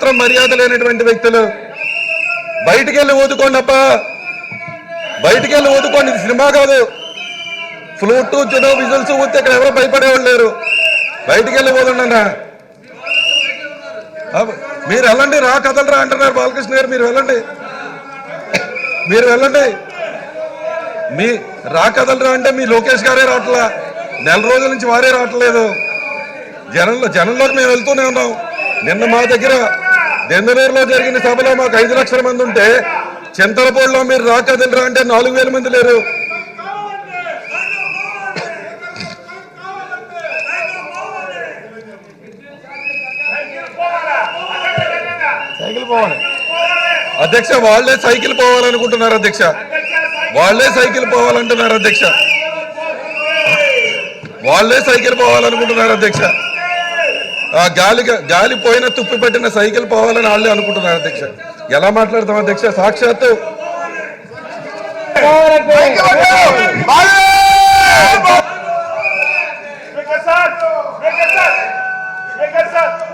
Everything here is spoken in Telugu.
మాత్రం మర్యాద లేనటువంటి వ్యక్తులు. బయటికి వెళ్ళి ఊదుకోండి అప్ప. బయటికి వెళ్ళి ఊదుకోండి ఇది సినిమా కాదు. ఫ్లూట్ జనో విజువల్స్ ఊతే ఇక్కడ ఎవరో భయపడేవాళ్ళు లేరు. బయటికి వెళ్ళి ఊదండి మీరు వెళ్ళండి రా కథలు రా అంటున్నారు బాలకృష్ణ గారు మీరు వెళ్ళండి. మీరు వెళ్ళండి. మీ రా కథలు రా అంటే మీ లోకేష్ గారే రావట్లా? నెల రోజుల నుంచి వారే రావట్లేదు. జనంలో జనంలోకి మేము వెళ్తూనే ఉన్నాం. నిన్న మా దగ్గర దెందనూరులో జరిగిన సభలో మాకు ఐదు లక్షల మంది ఉంటే చింతలపూడిలో మీరు రా కథలు రా అంటే నాలుగు వేల మంది లేరు. సైకిల్ పోవాలి. అధ్యక్ష వాళ్ళే సైకిల్ పోవాలనుకుంటున్నారు అధ్యక్ష. వాళ్ళే సైకిల్ పోవాలంటున్నారు అధ్యక్ష. వాళ్ళే సైకిల్ పోవాలనుకుంటున్నారు అధ్యక్ష. గాలి గాలి పోయిన తుప్పి పెట్టిన సైకిల్ పోవాలని వాళ్ళే అనుకుంటున్నారు అధ్యక్ష. ఎలా మాట్లాడతాం అధ్యక్ష? సాక్షాత్తు Make it